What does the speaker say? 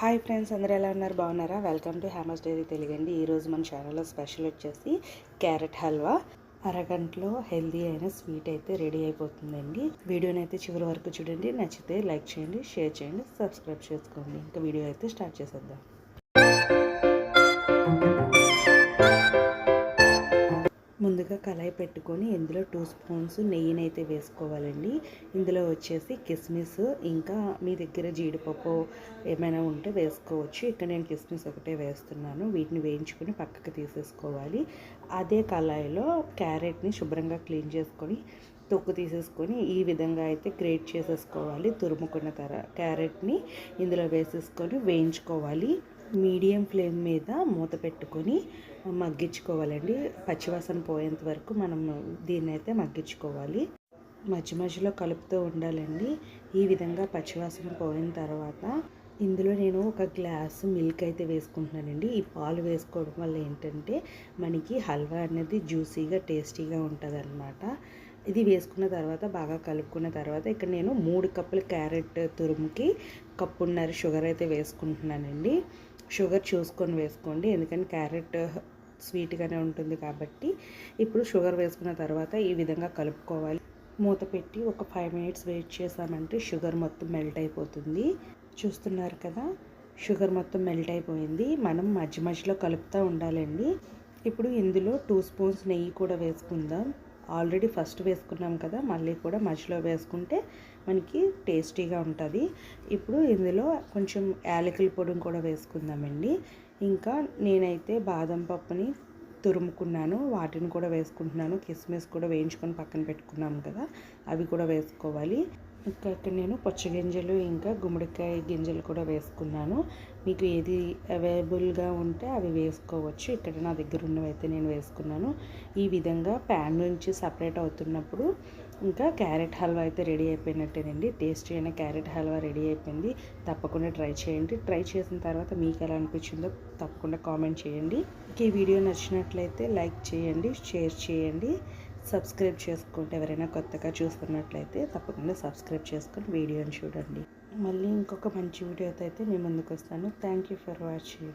Hi friends అందరూ ఎలా ఉన్నారు? బాగున్నారా? వెల్కమ్ టు హ్యామస్ డైరీ తెలుగండి ఈరోజు మన ఛానల్లో స్పెషల్ వచ్చేసి క్యారెట్ హల్వా అరగంటలో హెల్దీ అయిన స్వీట్ అయితే రెడీ అయిపోతుందండి. వీడియోని అయితే చివరి వరకు చూడండి. నచ్చితే లైక్ చేయండి షేర్ చేయండి సబ్స్క్రైబ్ చేసుకోండి. ఇంకా వీడియో అయితే స్టార్ట్ చేసేద్దాం. కళాయి పెట్టుకొని ఇందులో టూ స్పూన్స్ నెయ్యిని అయితే వేసుకోవాలండి. ఇందులో వచ్చేసి కిస్మిస్ ఇంకా మీ దగ్గర జీడిపప్పు ఏమైనా ఉంటే వేసుకోవచ్చు. ఇక్కడ నేను కిస్మిస్ ఒకటే వేస్తున్నాను. వీటిని వేయించుకొని పక్కకు తీసేసుకోవాలి. అదే కళాయిలో క్యారెట్ని శుభ్రంగా క్లీన్ చేసుకొని తొక్కు తీసేసుకొని ఈ విధంగా అయితే గ్రేట్ చేసేసుకోవాలి. తురుముకున్న తర క్యారెట్ని ఇందులో వేసేసుకొని వేయించుకోవాలి. మీడియం ఫ్లేమ్ మీద మూత పెట్టుకొని మగ్గించుకోవాలండి. పచ్చివాసన పోయేంత వరకు మనం దీన్ని అయితే మగ్గించుకోవాలి. మధ్య మధ్యలో కలుపుతూ ఉండాలండి. ఈ విధంగా పచ్చివాసన పోయిన తర్వాత ఇందులో నేను ఒక గ్లాసు మిల్క్ అయితే వేసుకుంటున్నానండి. ఈ పాలు వేసుకోవడం వల్ల ఏంటంటే మనకి హల్వా అనేది జ్యూసీగా టేస్టీగా ఉంటుంది ఇది వేసుకున్న తర్వాత బాగా కలుపుకున్న తర్వాత ఇక్కడ నేను మూడు కప్పుల క్యారెట్ తురుముకి కప్పున్నర షుగర్ అయితే వేసుకుంటున్నానండి. షుగర్ చూసుకొని వేసుకోండి. ఎందుకంటే క్యారెట్ స్వీట్గానే ఉంటుంది కాబట్టి ఇప్పుడు షుగర్ వేసుకున్న తర్వాత ఈ విధంగా కలుపుకోవాలి. మూత పెట్టి ఒక ఫైవ్ మినిట్స్ వెయిట్ చేసామంటే షుగర్ మొత్తం మెల్ట్ అయిపోతుంది. చూస్తున్నారు కదా షుగర్ మొత్తం మెల్ట్ అయిపోయింది. మనం మధ్య మధ్యలో కలుపుతూ ఉండాలండి. ఇప్పుడు ఇందులో టూ స్పూన్స్ నెయ్యి కూడా వేసుకుందాం. ఆల్రెడీ ఫస్ట్ వేసుకున్నాం కదా మళ్ళీ కూడా మధ్యలో వేసుకుంటే మనకి టేస్టీగా ఉంటుంది. ఇప్పుడు ఇందులో కొంచెం యాలకుల పొడిని కూడా వేసుకుందామండి. ఇంకా నేనైతే బాదం పప్పుని తురుముకున్నాను వాటిని కూడా వేసుకుంటున్నాను. కిస్మిస్ కూడా వేయించుకొని పక్కన పెట్టుకున్నాం కదా అవి కూడా వేసుకోవాలి. ఇంకా ఇక్కడ నేను గింజలు ఇంకా గుమ్మడికాయ గింజలు కూడా వేసుకున్నాను. మీకు ఏది అవైలబుల్గా ఉంటే అవి వేసుకోవచ్చు. ఇక్కడ నా దగ్గర ఉన్నవైతే నేను వేసుకున్నాను. ఈ విధంగా ప్యాన్ నుంచి సపరేట్ అవుతున్నప్పుడు ఇంకా క్యారెట్ హల్వా అయితే రెడీ అయిపోయినట్టేనండి. టేస్టీ అయిన క్యారెట్ హల్వా రెడీ అయిపోయింది. తప్పకుండా ట్రై చేయండి. ట్రై చేసిన తర్వాత మీకు ఎలా అనిపించిందో తప్పకుండా కామెంట్ చేయండి. ఈ వీడియో నచ్చినట్లయితే లైక్ చేయండి షేర్ చేయండి. సబ్స్క్రైబ్ చేసుకోండి ఎవరైనా కొత్తగా చూస్తున్నట్లయితే తప్పకుండా సబ్స్క్రైబ్ చేసుకొని వీడియోని చూడండి. మళ్ళీ ఇంకొక మంచి వీడియోతో అయితే నేను ముందుకు వస్తాను. Thank you for watching